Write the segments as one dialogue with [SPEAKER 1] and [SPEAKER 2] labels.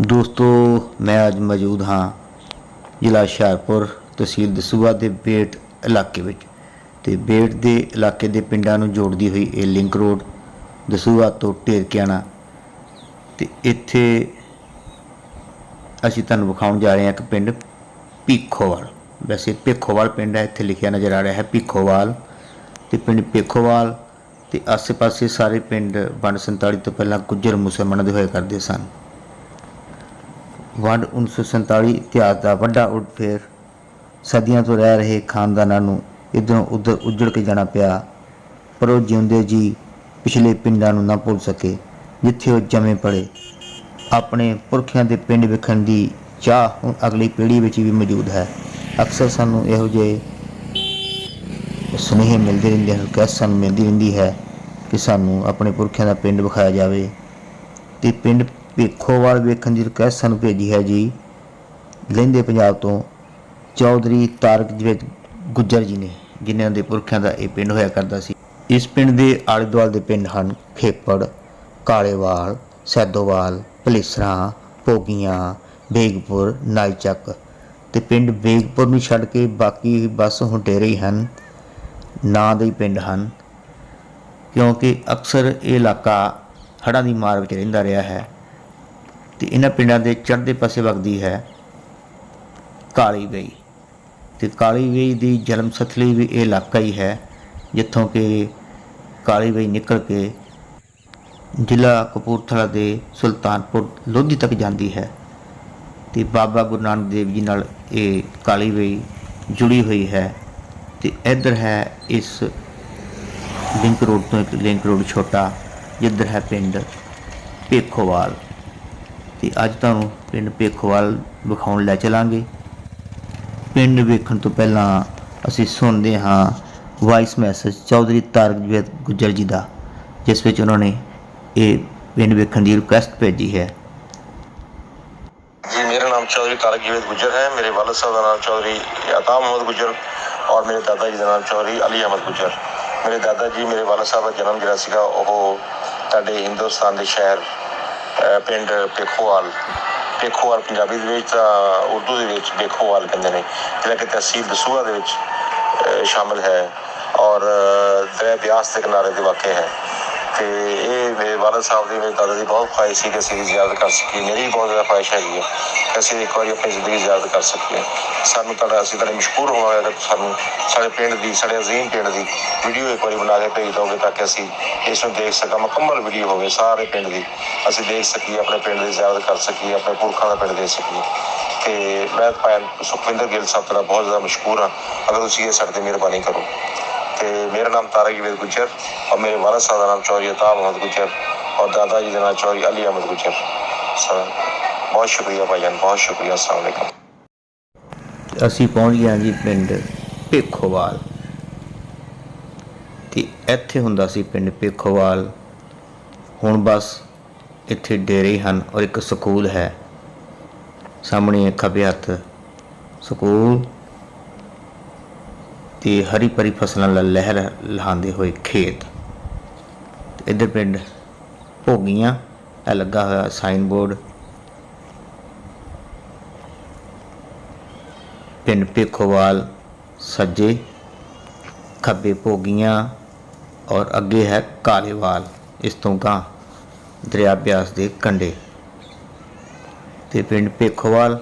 [SPEAKER 1] ਦੋਸਤੋ, ਮੈਂ ਅੱਜ ਮੌਜੂਦ ਹਾਂ ਜ਼ਿਲ੍ਹਾ ਹੁਸ਼ਿਆਰਪੁਰ ਤਹਿਸੀਲ ਦਸੂਹਾ ਦੇ ਬੇਟ ਇਲਾਕੇ ਵਿੱਚ ਤੇ ਬੇਟ ਦੇ ਇਲਾਕੇ ਦੇ ਪਿੰਡਾਂ ਨੂੰ ਜੋੜਦੀ ਹੋਈ ਇਹ ਲਿੰਕ ਰੋਡ ਦਸੂਹਾ ਤੋਂ ਢੇਰਕਿਆਣਾ ਤੇ ਇੱਥੇ ਅਸੀਂ ਤੁਹਾਨੂੰ ਵਿਖਾਉਣ ਜਾ ਰਹੇ ਹਾਂ ਇੱਕ ਪਿੰਡ ਭੀਖੋਵਾਲ। ਵੈਸੇ ਭੀਖੋਵਾਲ ਪਿੰਡ ਹੈ, ਇੱਥੇ ਲਿਖਿਆ ਨਜ਼ਰ ਆ ਰਿਹਾ ਹੈ ਭੀਖੋਵਾਲ ਤੇ ਪਿੰਡ ਭੀਖੋਵਾਲ ਤੇ ਆਸ-ਪਾਸੇ ਸਾਰੇ ਪਿੰਡ ਵੰਡ 47 ਤੋਂ ਪਹਿਲਾਂ ਗੁੱਜਰ ਮੁਸਲਮਾਨਾਂ ਦੇ ਹੋਇਆ ਕਰਦੇ ਸਨ। ਵੰਡ 1947 ਇਤਿਹਾਸ ਦਾ ਵੱਡਾ ਉਡਫੇਰ ਸਦੀਆਂ ਤੋਂ ਰਹਿ ਰਹੇ ਖਾਨਦਾਨਾਂ ਨੂੰ ਇਧਰੋਂ ਉਧਰ ਉੱਜੜ ਕੇ ਜਾਣਾ ਪਿਆ। ਪਰ ਉਹ ਜਿਉਂਦੇ ਜੀ ਪਿਛਲੇ ਪਿੰਡਾਂ ਨੂੰ ਨਾ ਭੁੱਲ ਸਕੇ, ਜਿੱਥੇ ਉਹ ਜੰਮੇ ਪੜੇ ਆਪਣੇ ਪੁਰਖਿਆਂ ਦੇ ਪਿੰਡ ਵੇਖਣ ਦੀ ਚਾਹ ਹੁਣ ਅਗਲੀ ਪੀੜ੍ਹੀ ਵਿੱਚ ਵੀ ਮੌਜੂਦ ਹੈ। ਅਕਸਰ ਸਾਨੂੰ ਇਹੋ ਜਿਹੇ ਸੁਨੇਹੇ ਮਿਲਦੇ ਰਹਿੰਦੇ ਹਨ ਕਿ ਸਾਨੂੰ ਮਿਲਦੀ ਰਹਿੰਦੀ ਹੈ ਕਿ ਸਾਨੂੰ ਆਪਣੇ ਪੁਰਖਿਆਂ ਦਾ ਪਿੰਡ ਵਿਖਾਇਆ ਜਾਵੇ। ਤੇ ਪਿੰਡ ਭੇਖੋਵਾਲ ਵੇਖਣ ਦੀ ਰਿਕਵੈਸਟ ਸਾਨੂੰ ਭੇਜੀ ਹੈ ਜੀ। ਲਹਿੰਦੇ ਪੰਜਾਬ ਤੋਂ ਚੌਧਰੀ ਤਾਰਕ ਜਵੇਦ ਗੁੱਜਰ ਜੀ ਨੇ, ਜਿਨ੍ਹਾਂ ਦੇ ਪੁਰਖਿਆਂ ਦਾ ਇਹ ਪਿੰਡ ਹੋਇਆ ਕਰਦਾ ਸੀ। ਇਸ ਪਿੰਡ ਦੇ ਆਲੇ ਦੁਆਲੇ ਦੇ ਪਿੰਡ ਹਨ ਖੇਪੜ, ਕਾਲੇਵਾਲ, ਸੈਦੋਵਾਲ, ਭਲੇਸਰਾ ਪੋਗੀਆਂ ਬੇਗਪੁਰ, ਨਾਈਚੱਕ ਤੇ ਪਿੰਡ ਬੇਗਪੁਰ ਨੂੰ ਛੱਡ ਕੇ ਬਾਕੀ ਬਸ ਹੁਣ ਡੇਰੇ ਹੀ ਹਨ। ਨਾਂ ਦੇ ਹੀ ਪਿੰਡ ਹਨ, ਕਿਉਂਕਿ ਅਕਸਰ ਇਹ ਇਲਾਕਾ ਹੜ੍ਹਾਂ ਦੀ ਮਾਰ ਵਿੱਚ ਰਹਿੰਦਾ ਰਿਹਾ ਹੈ। ਤੇ ਇਹਨਾਂ ਪਿੰਡਾਂ ਦੇ ਚੜ੍ਹਦੇ ਪਾਸੇ ਵਗਦੀ ਹੈ ਕਾਲੀ ਵੇਈ। ਤੇ ਕਾਲੀ ਵੇਈ ਦੀ ਜਨਮ ਸਥਲੀ ਵੀ ਇਹ ਇਲਾਕਾ ਹੀ ਹੈ, ਜਿੱਥੋਂ ਕਿ ਕਾਲੀ ਵੇਈ ਨਿਕਲ ਕੇ ਜ਼ਿਲ੍ਹਾ ਕਪੂਰਥਲਾ ਦੇ ਸੁਲਤਾਨਪੁਰ ਲੋਧੀ ਤੱਕ ਜਾਂਦੀ ਹੈ। ਤੇ ਬਾਬਾ ਗੁਰੂ ਨਾਨਕ ਦੇਵ ਜੀ ਨਾਲ ਇਹ ਕਾਲੀ ਵੇਈ ਜੁੜੀ ਹੋਈ ਹੈ। ਤੇ ਇੱਧਰ ਹੈ ਇਸ ਲਿੰਕ ਰੋਡ ਤੋਂ ਇੱਕ ਲਿੰਕ ਰੋਡ ਛੋਟਾ, ਜਿੱਧਰ ਹੈ ਪਿੰਡ ਪੇਖੋਵਾਲ ਤੇ ਅੱਜ ਤੁਹਾਨੂੰ ਪਿੰਡ ਪੇਖੋਵਾਲ ਵਿਖਾਉਣ ਲੈ ਚਲਾਂਗੇ। ਪਿੰਡ ਵੇਖਣ ਤੋਂ ਪਹਿਲਾਂ ਅਸੀਂ ਸੁਣਦੇ ਹਾਂ ਵਾਇਸ ਮੈਸੇਜ ਚੌਧਰੀ ਤਾਰਕ ਗੁੱਜਰ ਜੀ ਦਾ, ਜਿਸ ਵਿੱਚ ਉਹਨਾਂ ਨੇ ਇਹ ਪਿੰਡ ਵੇਖਣ ਦੀ ਰਿਕੁਐਸਟ ਭੇਜੀ ਹੈ।
[SPEAKER 2] ਜੀ, ਮੇਰਾ ਨਾਮ ਚੌਧਰੀ ਤਾਰਕ ਜੀਵਤ ਗੁੱਜਰ ਹੈ। ਮੇਰੇ ਵਾਲਦ ਸਾਹਿਬ ਦਾ ਨਾਮ ਚੌਧਰੀ ਅਤਾ ਮੁਹੰਮਦ ਗੁੱਜਰ ਔਰ ਮੇਰੇ ਦਾਦਾ ਜੀ ਦਾ ਨਾਮ ਚੌਧਰੀ ਅਲੀ ਅਹਿਮਦ ਗੁੱਜਰ। ਮੇਰੇ ਦਾਦਾ ਜੀ, ਮੇਰੇ ਵਾਲਦ ਸਾਹਿਬ ਦਾ ਜਨਮ ਜਿਹੜਾ ਸੀਗਾ ਉਹ ਤੁਹਾਡੇ ਹਿੰਦੁਸਤਾਨ ਦੇ ਸ਼ਹਿਰ ਪਿੰਡ ਪੇਖੋਵਾਲ ਪੇਖੋਵਾਲ ਪੰਜਾਬੀ ਦੇ ਵਿੱਚ ਤਾਂ ਉਰਦੂ ਦੇ ਵਿੱਚ ਪੇਖੋਵਾਲ ਕਹਿੰਦੇ ਨੇ ਜਿਹੜਾ ਕਿ ਤਹਿਸੀਲ ਦਸੂਹਾ ਦੇ ਵਿੱਚ ਅਹ, ਸ਼ਾਮਲ ਹੈ ਔਰ ਅਹ, ਦਰਿਆ ਬਿਆਸ ਦੇ ਕਿਨਾਰੇ ਤੇ ਵਾਕਿਆ ਹੈ। ਤੇ ਇਹ ਮੇਰੇ ਵਾਲਦ ਸਾਹਿਬ ਦੀ, ਮੇਰੇ ਦਾਦਾ ਦੀ ਬਹੁਤ ਖੁਆਇਸ਼ ਸੀ ਕਿ ਅਸੀਂ ਜ਼ਿਆਰਤ ਕਰ ਸਕੀਏ। ਮੇਰੀ ਬਹੁਤ ਜ਼ਿਆਦਾ ਖੁਆਇਸ਼ ਹੈਗੀ ਹੈ ਕਿ ਅਸੀਂ ਇੱਕ ਵਾਰੀ ਆਪਣੀ ਜ਼ਿੰਦਗੀ ਜ਼ਿਆਰਤ ਕਰ ਸਕੀਏ। ਸਾਨੂੰ ਤੁਹਾਡਾ, ਅਸੀਂ ਤੁਹਾਡੇ ਮਸ਼ਹੂਰ ਹੋਵਾਂਗੇ ਅਗਰ ਸਾਨੂੰ ਸਾਡੇ ਪਿੰਡ ਦੀ, ਸਾਡੇ ਅਜ਼ੀਮ ਪਿੰਡ ਦੀ ਵੀਡੀਓ ਇੱਕ ਵਾਰੀ ਬਣਾ ਕੇ ਭੇਜ ਦਿਓਗੇ ਤਾਂ ਕਿ ਅਸੀਂ ਇਸ ਨੂੰ ਦੇਖ ਸਕਾਂ। ਮੁਕੰਮਲ ਵੀਡੀਓ ਹੋਵੇ ਸਾਰੇ ਪਿੰਡ ਦੀ। ਅਸੀਂ ਦੇਖ ਸਕੀਏ, ਆਪਣੇ ਪਿੰਡ ਦੀ ਜ਼ਿਆਰਤ ਕਰ ਸਕੀਏ, ਆਪਣੇ ਪੁਰਖਾਂ ਦਾ ਪਿੰਡ ਦੇਖ ਸਕੀਏ। ਤੇ ਮੈਂ ਭੈਣ ਸੁਖਵਿੰਦਰ ਗਿੱਲ ਸਾਹਿਬ ਦਾ ਬਹੁਤ ਜ਼ਿਆਦਾ ਮਸ਼ਹੂਰ ਹਾਂ। ਅਗਰ ਤੁਸੀਂ ਇਹ ਸਾਡੇ ਤੇ ਮਿਹਰਬਾਨੀ ਕਰੋ। ਤੇ ਮੇਰਾ ਨਾਮ ਤਾਰਕ ਜਵੇਦ ਗੁਜਰ और मेरे वालद साहब का नाम चौधरी अता मोहम्मद गुजर और दादाजी का नाम चौधरी अली अहमद गुजर सर बहुत शुक्रिया भाईजान बहुत शुक्रिया अस्सलाम वालेकुम
[SPEAKER 1] ਅਸੀਂ ਪਹੁੰਚ ਗਏ ਹਾਂ ਜੀ ਪਿੰਡ ਭੇਖੋਵਾਲ ਤੇ ਇੱਥੇ ਹੁੰਦਾ ਸੀ ਪਿੰਡ ਭੇਖੋਵਾਲ ਹੁਣ ਬਸ ਇੱਥੇ ਡੇਰੇ ਹਨ ਔਰ ਇੱਕ ਸਕੂਲ ਹੈ ਸਾਹਮਣੇ ਖੱਬੇ ਹੱਥ ਸਕੂਲ ਤੇ ਹਰੀ ਭਰੀ ਫਸਲਾਂ ਨਾਲ ਲਹਿਰ ਲਹਾਉਂਦੇ ਹੋਏ ਖੇਤ। ਇੱਧਰ ਪਿੰਡ ਭੋਗੀਆਂ ਇਹ ਲੱਗਾ ਹੋਇਆ ਸਾਈਨ ਬੋਰਡ ਪਿੰਡ ਭੇਖੋਵਾਲ, ਸੱਜੇ ਖੱਬੇ ਭੋਗੀਆਂ ਔਰ ਅੱਗੇ ਹੈ ਕਾਲੇਵਾਲ। ਇਸ ਤੋਂ ਗਾਂ ਦਰਿਆ ਬਿਆਸ ਦੇ ਕੰਢੇ। ਤੇ ਪਿੰਡ ਭੇਖੋਵਾਲ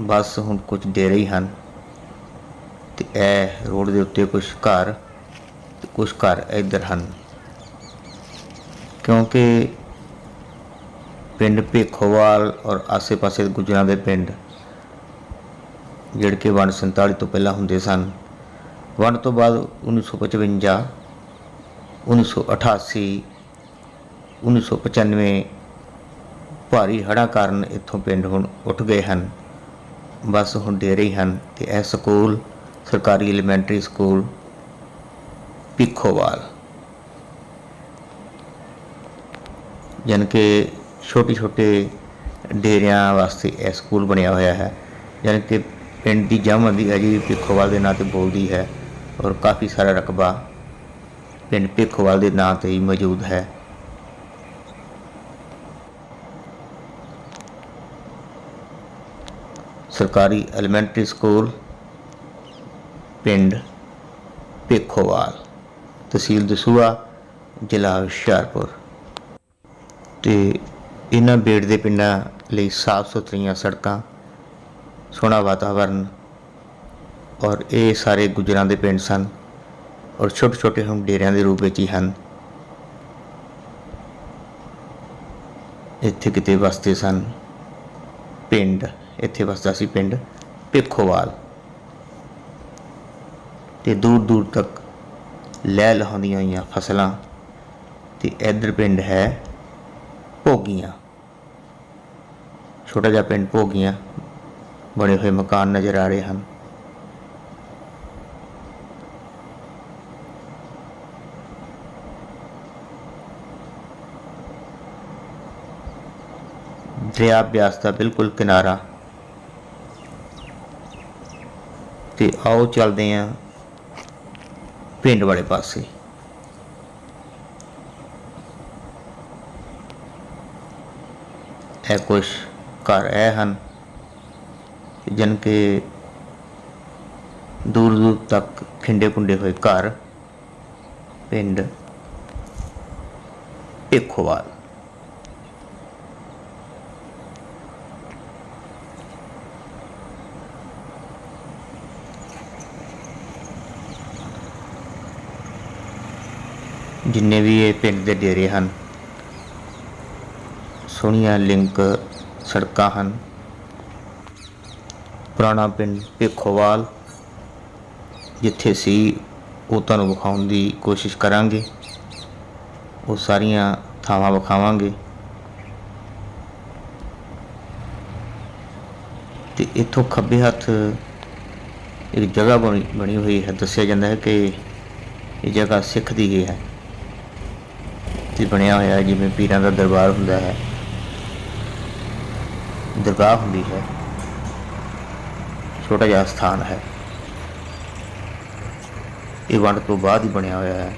[SPEAKER 1] ਬਸ ਹੁਣ ਕੁਝ ਡੇਰੇ ਹੀ ਹਨ। ਤੇ ਇਹ ਰੋਡ ਦੇ ਉੱਤੇ ਕੁਝ ਘਰ ਤੇ ਕੁਝ ਘਰ ਇੱਧਰ ਹਨ। ਕਿਉਂਕਿ ਪਿੰਡ ਭੇਖੋਵਾਲ ਔਰ ਆਸੇ-ਪਾਸੇ ਦੇ ਗੁਜਰਾਂ ਦੇ ਪਿੰਡ ਜਿਹੜੇ ਕਿ ਵੰਡ 47 ਤੋਂ ਪਹਿਲਾਂ ਹੁੰਦੇ ਸਨ ਵੰਡ ਤੋਂ ਬਾਅਦ 1955 1988 1995 ਭਾਰੀ ਹੜ੍ਹਾਂ ਕਾਰਨ ਇੱਥੋਂ ਪਿੰਡ ਹੁਣ ਉੱਠ ਗਏ ਹਨ। ਬਸ ਹੁਣ ਡੇਰੇ ਹੀ ਹਨ ਤੇ ਇਹ ਸਕੂਲ ਸਰਕਾਰੀ ਐਲੀਮੈਂਟਰੀ ਸਕੂਲ ਪਿੱਖੋਵਾਲ ਜਾਣੀ ਕਿ ਛੋਟੇ ਛੋਟੇ ਡੇਰਿਆਂ ਵਾਸਤੇ ਇਹ ਸਕੂਲ ਬਣਿਆ ਹੋਇਆ ਹੈ। ਜਾਣੀ ਕਿ ਪਿੰਡ ਦੀ ਜਮ ਦੀ ਅਜੀ ਵੀ ਭਿੱਖੋਵਾਲ ਦੇ ਨਾਂ ਤੇ ਬੋਲਦੀ ਹੈ ਔਰ ਕਾਫੀ ਸਾਰਾ ਰਕਬਾ ਪਿੰਡ ਭਿੱਖੋਵਾਲ ਦੇ ਨਾਂ ਤੇ ਹੀ ਮੌਜੂਦ ਹੈ। ਸਰਕਾਰੀ ਐਲੀਮੈਂਟਰੀ ਸਕੂਲ ਪਿੰਡ ਪੇਖੋਵਾਲ ਤਹਿਸੀਲ ਦਸੂਆ ਜ਼ਿਲ੍ਹਾ ਹੁਸ਼ਿਆਰਪੁਰ। ਤੇ ਇਹਨਾਂ ਬੇੜ ਦੇ ਪਿੰਡਾਂ ਲਈ ਸਾਫ਼ ਸੁਥਰੀਆਂ ਸੜਕਾਂ, ਸੋਹਣਾ ਵਾਤਾਵਰਨ ਔਰ ਇਹ ਸਾਰੇ ਗੁਜਰਾਂ ਦੇ ਪਿੰਡ ਸਨ ਔਰ ਛੋਟੇ ਛੋਟੇ ਹੁਣ ਡੇਰਿਆਂ ਦੇ ਰੂਪ ਵਿੱਚ ਹੀ ਹਨ। ਇੱਥੇ ਕਿਤੇ ਵਸਦੇ ਸਨ ਪਿੰਡ, ਇੱਥੇ ਵਸਦਾ ਸੀ ਪਿੰਡ ਭਿੱਖੋਵਾਲ। ਤੇ ਦੂਰ ਦੂਰ ਤੱਕ ਲੈ ਲਹਾਉਂਦੀਆਂ ਹੋਈਆਂ ਫਸਲਾਂ ਤੇ ਇਧਰ ਪਿੰਡ ਹੈ ਭੋਗੀਆਂ। ਛੋਟਾ ਜਿਹਾ ਪਿੰਡ ਭੋਗੀਆਂ ਬਣੇ ਹੋਏ ਮਕਾਨ ਨਜ਼ਰ ਆ ਰਹੇ ਹਨ। ਦਰਿਆ ਬਿਆਸ ਦਾ ਬਿਲਕੁਲ ਕਿਨਾਰਾ। ਤੇ ਆਓ ਚੱਲਦੇ ਆਂ ਪਿੰਡ ਵਾਲੇ ਪਾਸੇ ਇਹ ਕੁਛ ਘਰ ਇਹ ਹਨ ਜਨ ਕੇ ਦੂਰ ਦੂਰ ਤੱਕ ਖਿੰਡੇ ਕੁੰਡੇ ਹੋਏ ਘਰ ਪਿੰਡ ਭਿੱਖੋਵਾਲ ਜਿੰਨੇ ਵੀ ਇਹ ਪਿੰਡ ਦੇ ਡੇਰੇ ਹਨ, ਸੋਹਣੀਆਂ ਲਿੰਕ ਸੜਕਾਂ ਹਨ, ਪੁਰਾਣਾ ਪਿੰਡ ਭੇਖੋਵਾਲ, ਜਿੱਥੇ ਸੀ ਉਹ ਤੁਹਾਨੂੰ ਵਿਖਾਉਣ ਦੀ ਕੋਸ਼ਿਸ਼ ਕਰਾਂਗੇ। ਉਹ ਸਾਰੀਆਂ ਥਾਵਾਂ ਵਿਖਾਵਾਂਗੇ। ਤੇ ਇੱਥੋਂ ਖੱਬੇ ਹੱਥ ਇੱਕ ਜਗ੍ਹਾ ਬਣੀ ਬਣੀ ਹੋਈ ਹੈ, ਦੱਸਿਆ ਜਾਂਦਾ ਹੈ ਕਿ ਇਹ ਜਗ੍ਹਾ ਸਿੱਖ ਦੀ ਹੀ ਹੈ। ਤੇ ਬਣਿਆ ਹੋਇਆ ਹੈ, ਜਿਵੇਂ ਪੀਰਾਂ ਦਾ ਦਰਬਾਰ ਹੁੰਦਾ ਹੈ। ਦਰਗਾਹ ਹੁੰਦੀ ਹੈ। ਛੋਟਾ ਜਿਹਾ ਸਥਾਨ ਹੈ। ਇਹ ਵੰਡ ਤੋਂ ਬਾਅਦ ਹੀ ਬਣਿਆ ਹੋਇਆ ਹੈ।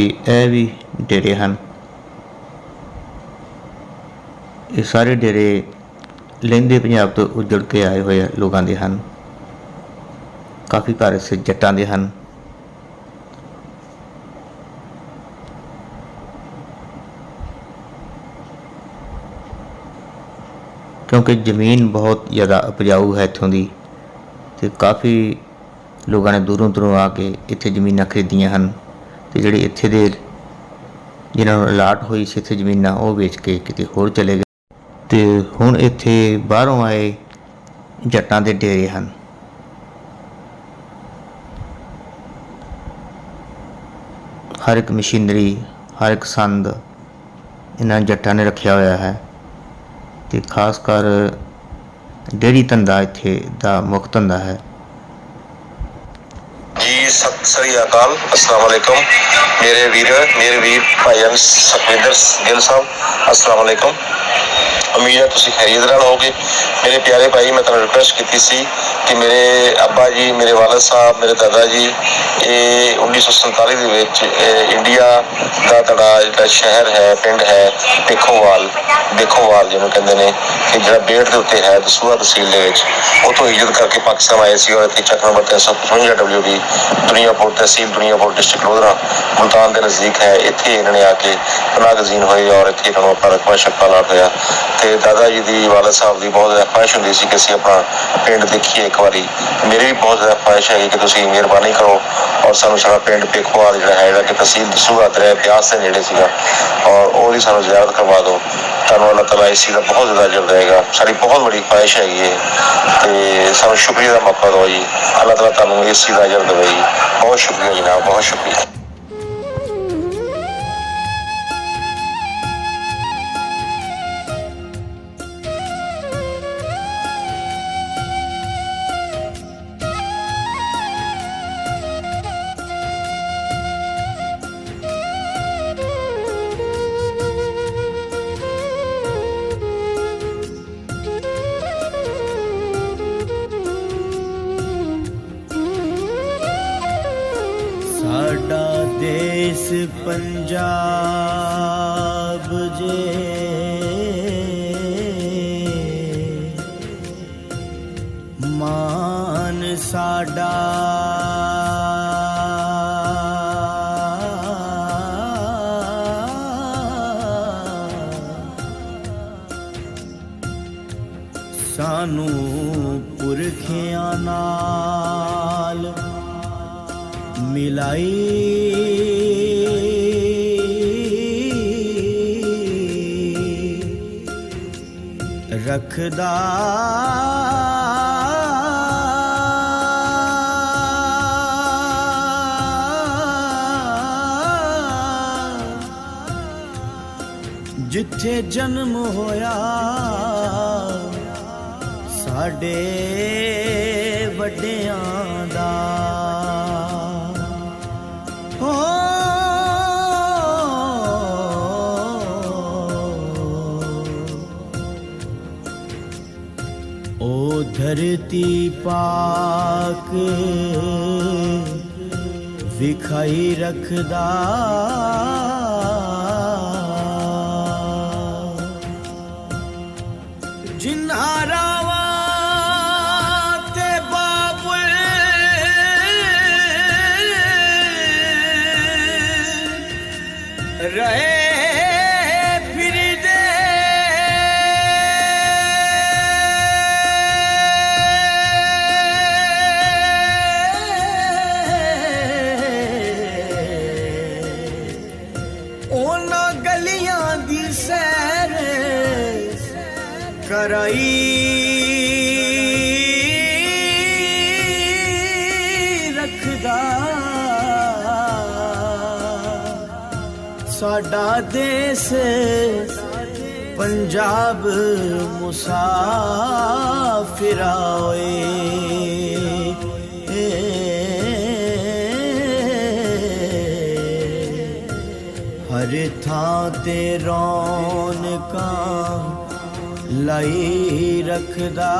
[SPEAKER 1] ਤੇ ਇਹ ਵੀ ਡੇਰੇ ਹਨ। ਇਹ ਸਾਰੇ ਡੇਰੇ ਲਹਿੰਦੇ ਪੰਜਾਬ ਤੋਂ ਉੱਜੜ ਕੇ ਆਏ ਹੋਏ ਲੋਕਾਂ ਦੇ ਹਨ। ਕਾਫੀ ਘਰ ਇਸ ਜੱਟਾਂ ਦੇ ਹਨ। ਕਿਉਂਕਿ ਜ਼ਮੀਨ ਬਹੁਤ ਜ਼ਿਆਦਾ ਉਪਜਾਊ ਹੈ ਇੱਥੋਂ ਦੀ ਤੇ ਕਾਫੀ ਲੋਕਾਂ ਨੇ ਦੂਰੋਂ ਦੂਰੋਂ ਆ ਕੇ ਇੱਥੇ ਜ਼ਮੀਨਾਂ ਖਰੀਦੀਆਂ ਹਨ। ਤੇ ਜਿਹੜੇ ਇੱਥੇ ਦੇ ਜਿਨ੍ਹਾਂ ਨੂੰ ਅਲਾਟ ਹੋਈ ਸੀ ਇੱਥੇ ਜ਼ਮੀਨਾਂ, ਉਹ ਵੇਚ ਕੇ ਕਿਤੇ ਹੋਰ ਚਲੇ ਗਏ। ਤੇ ਹੁਣ ਇੱਥੇ ਬਾਹਰੋਂ ਆਏ ਜੱਟਾਂ ਦੇ ਡੇਰੇ ਹਨ। ਹਰ ਇੱਕ ਮਸ਼ੀਨਰੀ, ਹਰ ਇੱਕ ਸੰਦ ਇਹਨਾਂ ਜੱਟਾਂ ਨੇ ਰੱਖਿਆ ਹੋਇਆ ਹੈ ਤੇ ਖਾਸ ਕਰ ਡੇਰੀ ਧੰਦਾ ਇੱਥੇ ਦਾ ਮੁੱਖ ਧੰਦਾ ਹੈ।
[SPEAKER 2] ਸਤਿ ਸ੍ਰੀ ਅਕਾਲ, ਅਸਲਾਮ ਵਾਲੇਕਮ ਮੇਰੇ ਵੀਰ ਮੇਰੇ ਵੀਰ ਭਾਈਜਾਨ ਸੁਖਵਿੰਦਰ ਗਿੱਲ ਸਾਹਿਬ, ਅਸਲਾਮ ਵਾਲੇਕਮ ਉਮੀਦ ਹੈ, ਤੁਸੀਂ ਖੈਰੀਅਤ ਨਾਲ ਹੋਗੇ ਮੇਰੇ ਪਿਆਰੇ ਭਾਈ, ਮੈਂ ਤੁਹਾਨੂੰ ਰਿਕੁਐਸਟ ਕੀਤੀ ਸੀ ਕਿ ਮੇਰੇ ਅੱਬਾ ਜੀ, ਮੇਰੇ ਵਾਲਦ ਸਾਹਿਬ, ਮੇਰੇ ਦਾਦਾ ਜੀ, ਇਹ 1947 ਦੇ ਵਿੱਚ ਇੰਡੀਆ ਦਾ ਤੁਹਾਡਾ ਜਿਹੜਾ ਸ਼ਹਿਰ ਹੈ, ਪਿੰਡ ਹੈ, ਦੇਖੋਵਾਲ ਦੇਖੋਵਾਲ ਜਿਹਨੂੰ ਕਹਿੰਦੇ ਨੇ, ਕਿ ਜਿਹੜਾ ਬੇੜ ਦੇ ਉੱਤੇ ਹੈ, ਦਸੂਹਾ ਤਹਿਸੀਲ ਦੇ ਵਿੱਚ। ਉਥੋਂ ਹਿਜਰਤ ਕਰਕੇ ਪਾਕਿਸਤਾਨ ਆਏ ਸੀ ਔਰ ਇੱਥੇ Chak number 355 WD Duniyapur tehsil, Duniyapur district Lodhran, Multan ਦੇ ਨਜ਼ਦੀਕ ਹੈ। ਇੱਥੇ ਇਹਨਾਂ ਨੇ ਆ ਕੇ ਪਨਾਗਜ਼ੀਨ ਹੋਏ ਔਰ ਇੱਥੇ ਇਹਨਾਂ ਨੂੰ ਆਪਣਾ ਰਕਬਾ ਸ਼ਕਾ ਲਾਟ ਹੋਇਆ ਤੇ ਦਾਦਾ ਜੀ ਦੀ, ਵਾਲਦ ਸਾਹਿਬ ਦੀ ਬਹੁਤ ਜ਼ਿਆਦਾ ਖੁਆਇਸ਼ ਹੁੰਦੀ ਸੀ ਕਿ ਅਸੀਂ ਆਪਣਾ ਪਿੰਡ ਦੇਖੀਏ ਇੱਕ ਵਾਰੀ। ਮੇਰੀ ਵੀ ਬਹੁਤ ਜ਼ਿਆਦਾ ਖੁਆਇਸ਼ ਹੈਗੀ ਕਿ ਤੁਸੀਂ ਮਿਹਰਬਾਨੀ ਕਰੋ ਔਰ ਸਾਨੂੰ ਸਾਡਾ ਪਿੰਡ ਪੇਖੋਵਾਲ ਜਿਹੜਾ ਹੈ ਕਿ ਤਹਿਸੀਲ ਦਸੂਹਾ ਦਰਿਆ ਬਿਆਸ ਦੇ ਨੇੜੇ ਸੀਗਾ, ਔਰ ਉਹਦੀ ਸਾਨੂੰ ਜ਼ਿਆਰਤ ਕਰਵਾ ਦਿਓ। ਤੁਹਾਨੂੰ ਅੱਲਾਹ ਤਾਲਾ ਇਸ ਚੀਜ਼ ਦਾ ਬਹੁਤ ਜ਼ਿਆਦਾ ਅਜਰ ਦੇਗਾ ਸਾਡੀ ਬਹੁਤ ਬੜੀ ਖੁਆਇਸ਼ ਹੈਗੀ ਹੈ ਤੇ ਸਾਨੂੰ ਸ਼ੁਕਰੀਆ ਦਾ ਮੌਕਾ ਦਿਓ ਜੀ। ਅੱਲਾਹ ਤਾਲਾ ਤੁਹਾਨੂੰ ਇਸ ਚੀਜ਼ ਦਾ ਅਜਰ ਦੇਵੇ ਜੀ। ਬਹੁਤ ਸ਼ੁਕਰੀਆ ਜਨਾਬ, ਬਹੁਤ ਸ਼ੁਕਰੀਆ।
[SPEAKER 3] ਪੰਜਾਬ ਜੇ। ਮਾਨ ਸਾਡਾ ਸਾਨੂੰ ਪੁਰਖਿਆਂ ਨਾਲ ਮਿਲਾਈ ਰੱਖਦਾ। ਜਿੱਥੇ ਜਨਮ ਹੋਇਆ ਸਾਡੇ ਵੱਡਿਆਂ ਦਾ। ਹੋ ਧਰਤੀ ਪਾਕ ਵਿਖਾਈ ਰੱਖਦਾ। ਪੰਜਾਬ ਮੁਸਾਫਿਰਾ ਓਏ ਹਰ ਥਾਂ ਤੇ ਰੌਣਕਾਂ ਲਈ ਰੱਖਦਾ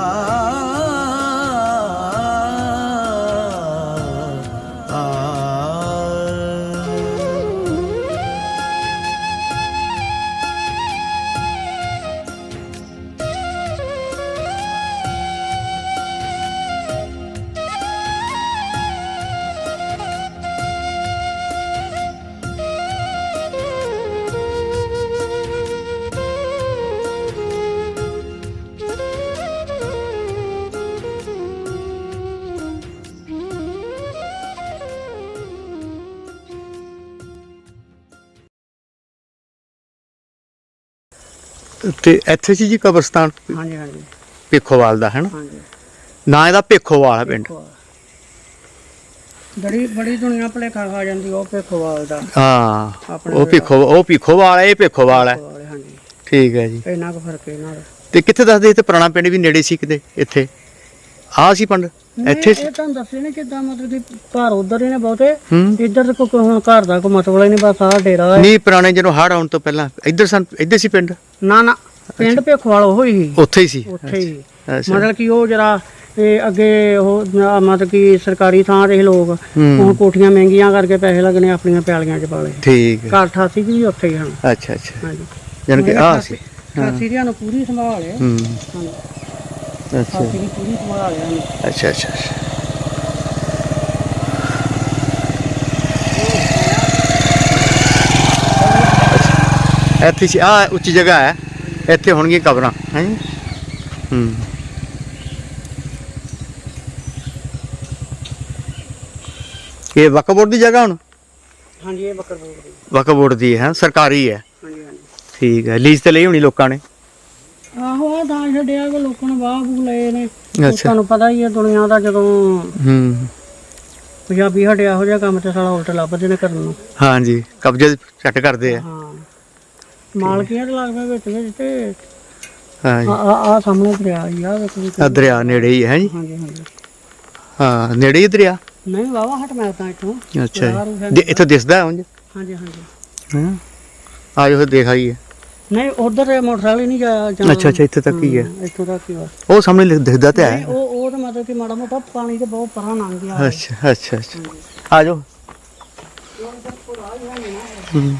[SPEAKER 4] ਤੇ ਇੱਥੇ ਸੀ ਜੀ ਕਬਰਸਤਾਨ
[SPEAKER 5] ਹਾਂਜੀ ਹਾਂਜੀ।
[SPEAKER 4] ਭੇਖੋਵਾਲ ਦਾ ਹੈ ਨਾ
[SPEAKER 5] ਹਾਂਜੀ।
[SPEAKER 4] ਨਾਂ ਇਹਦਾ ਭੇਖੋਵਾਲ ਹੈ ਪਿੰਡ।
[SPEAKER 5] ਬੜੀ ਬੜੀ ਦੁਨੀਆ ਭੁਲੇਖਾ ਖਾ ਜਾਂਦੀ ਉਹ ਭੇਖੋਵਾਲ ਦਾ।
[SPEAKER 4] ਹਾਂ ਉਹ ਭੇਖੋ ਉਹ ਭੇਖੋਵਾਲ ਹੈ ਇਹ ਭੇਖੋਵਾਲ ਹੈ ਠੀਕ ਹੈ ਜੀ।
[SPEAKER 5] ਇੰਨਾ ਕੁ ਫ਼ਰਕ ਹੈ ਇਹਨਾਂ ਦਾ।
[SPEAKER 4] ਤੇ ਕਿੱਥੇ ਦੱਸਦੇ ਤੇ ਪੁਰਾਣਾ ਪਿੰਡ ਵੀ ਨੇੜੇ ਸੀ ਕਿਤੇ ਇੱਥੇ? ਆ ਸੀ ਪਿੰਡ? ਇੱਥੇ ਸੀ?
[SPEAKER 5] ਇਹ ਤੁਹਾਨੂੰ ਦੱਸੇ ਨੇ ਕਿਦਾਂ ਮਤਲਬ ਕਿ ਘਰ ਉਧਰ ਹੀ ਨੇ ਬਹੁਤੇ?
[SPEAKER 4] ਹੂੰ।
[SPEAKER 5] ਇੱਧਰ ਤਾਂ ਕੋਈ ਹੁਣ ਘਰ ਦਾ ਕੋਈ ਮਤਲਬ ਹੀ ਨਹੀਂ ਬਸ ਆਹ ਡੇਰਾ ਹੈ।
[SPEAKER 4] ਨਹੀਂ ਪੁਰਾਣੇ ਜਦੋਂ ਹੜ ਆਉਣ ਤੋਂ ਪਹਿਲਾਂ ਇੱਧਰ ਸਨ ਇੱਧਰ ਸੀ ਪਿੰਡ?
[SPEAKER 5] ਨਾ ਨਾ ਪਿੰਡ ਭੇਖੋਵਾਲ ਉਹ ਹੀ ਸੀ,
[SPEAKER 4] ਉੱਥੇ ਹੀ ਸੀ।
[SPEAKER 5] ਉੱਥੇ ਹੀ।
[SPEAKER 4] ਅੱਛਾ।
[SPEAKER 5] ਮਤਲਬ ਕਿ ਉਹ ਜਰਾ ਇਹ ਅੱਗੇ ਉਹ ਨਾ ਮਤਲਬ ਕਿ ਸਰਕਾਰੀ ਥਾਂ ਦੇ ਸੀ ਲੋਕ
[SPEAKER 4] ਹੂੰ।
[SPEAKER 5] ਹੁਣ ਕੋਠੀਆਂ ਮਹਿੰਗੀਆਂ ਕਰਕੇ ਪੈਸੇ ਲੱਗਣੇ ਆਪਣੀਆਂ ਪੈਲੀਆਂ 'ਚ ਪਾਲੇ
[SPEAKER 4] ਠੀਕ ਹੈ।
[SPEAKER 5] ਘਰ 88 ਵੀ ਉੱਥੇ ਹੀ ਹਨ।
[SPEAKER 4] ਅੱਛਾ ਅੱਛਾ।
[SPEAKER 5] ਹਾਂਜੀ।
[SPEAKER 4] ਯਾਨੀ ਕਿ ਆ ਸੀ।
[SPEAKER 5] ਦੀਆਂ ਨੂੰ ਪੂਰੀ ਸੰਭਾਲ ਹੈ।
[SPEAKER 4] ਹੂੰ।
[SPEAKER 5] ਹਾਂਜੀ।
[SPEAKER 4] ਅੱਛਾ।
[SPEAKER 5] ਦੀ ਪੂਰੀ।
[SPEAKER 4] ਅੱਛਾ ਅੱਛਾ ਅੱਛਾ। ਅੱਛਾ। ਇੱਥੇ ਸੀ ਆ ਉੱਚੀ ਜਗ੍ਹਾ ਹੈ। ਇੱਥੇ ਹੋਣਗੀਆਂ ਕਬਰਾਂ ਹੈ ਹੂੰ। ਇਹ ਵਕਫ ਬੋਰਡ ਦੀ ਜਗ੍ਹਾ ਹੁਣ?
[SPEAKER 5] ਹਾਂਜੀ ਇਹ ਬੱਕਰ ਬੋਲ ਦੀ।
[SPEAKER 4] ਵਕਫ ਬੋਰਡ ਦੀ ਹੈ? ਸਰਕਾਰੀ ਹੈ।
[SPEAKER 5] ਹਾਂਜੀ ਹਾਂਜੀ।
[SPEAKER 4] ਠੀਕ ਹੈ ਲੀਜ਼ ਤੇ ਲਈ ਹੋਣੀ ਲੋਕਾਂ ਨੇ?
[SPEAKER 5] ਆਹੋ ਆ ਤਾਂ ਛੱਡਿਆ ਕਿ ਲੋਕਾਂ ਨੇ ਵਾਹ ਬੂ ਲਏ ਨੇ। ਉਹ
[SPEAKER 4] ਅੱਛਾ
[SPEAKER 5] ਤੁਹਾਨੂੰ ਪਤਾ ਹੀ ਹੈ ਦੁਨੀਆ ਦਾ ਜਦੋਂ
[SPEAKER 4] ਹੂੰ।
[SPEAKER 5] ਪੰਜਾਬੀ ਹਟਿਆ ਹੋ ਜਿਹਾ ਕੰਮ ਤੇ ਸਾਲਾ ਉਲਟ ਲੱਭਦੇ ਨੇ ਕਰਨ ਨੂੰ।
[SPEAKER 4] ਹਾਂਜੀ ਕਬਜ਼ੇ ਛੱਟ ਕਰਦੇ ਆ।
[SPEAKER 5] ਹਾਂ। ਮਾਲਕੀਆਂ ਤੇ ਲੱਗਦਾ ਵਿੱਚ ਵਿੱਚ ਤੇ
[SPEAKER 4] ਹਾਂਜੀ।
[SPEAKER 5] ਆ ਆ- ਸਾਹਮਣੇ ਦਰਿਆ ਹੀ ਆ ਵੇਖੋ ਜੀ।
[SPEAKER 4] ਆ ਦਰਿਆ ਨੇੜੇ ਹੀ ਹੈ ਜੀ?
[SPEAKER 5] ਹਾਂਜੀ ਹਾਂਜੀ।
[SPEAKER 4] ਹਾਂ ਨੇੜੇ ਹੀ ਦਰਿਆ?
[SPEAKER 5] ਨਹੀਂ ਵਾਵਾ ਹਟ ਮੈਂ ਤਾਂ ਇੱਥੋਂ।
[SPEAKER 4] ਅੱਛਾ ਜੀ। ਦੇ- ਇੱਥੋਂ ਦਿਸਦਾ ਉਂਝ?
[SPEAKER 5] ਹਾਂਜੀ ਹਾਂਜੀ।
[SPEAKER 4] ਹਾਂ? ਆਜੋ ਫਿਰ ਦੇਖ ਆਈਏ।
[SPEAKER 5] ਨਹੀਂ ਉਧਰ ਮੋਟਰਸਾਈਕਲ ਹੀ ਨਹੀਂ ਜਾ ਜਾਣਾ।
[SPEAKER 4] ਅੱਛਾ ਅੱਛਾ ਇੱਥੇ ਤੱਕ ਹੀ ਹੈ
[SPEAKER 5] ਇੱਥੋਂ ਤੱਕ ਹੀ ਬਸ।
[SPEAKER 4] ਉਹ ਸਾਹਮਣੇ ਲਿਖ- ਦਿਖਦਾ ਤੇ
[SPEAKER 5] ਨਹੀਂ,
[SPEAKER 4] ਹੈ
[SPEAKER 5] ਉਹ ਉਹ ਤਾਂ ਮਤਲਬ ਕਿ ਮਾੜਾ ਮੋਟਾ ਪਾਣੀ ਤੇ ਬਹੁਤ ਪਰਾਂ ਲੰਘ ਗਿਆ
[SPEAKER 4] ਅੱਛਾ ਅੱਛਾ ਅੱਛਾ। ਆਜੋ ਹੂੰ।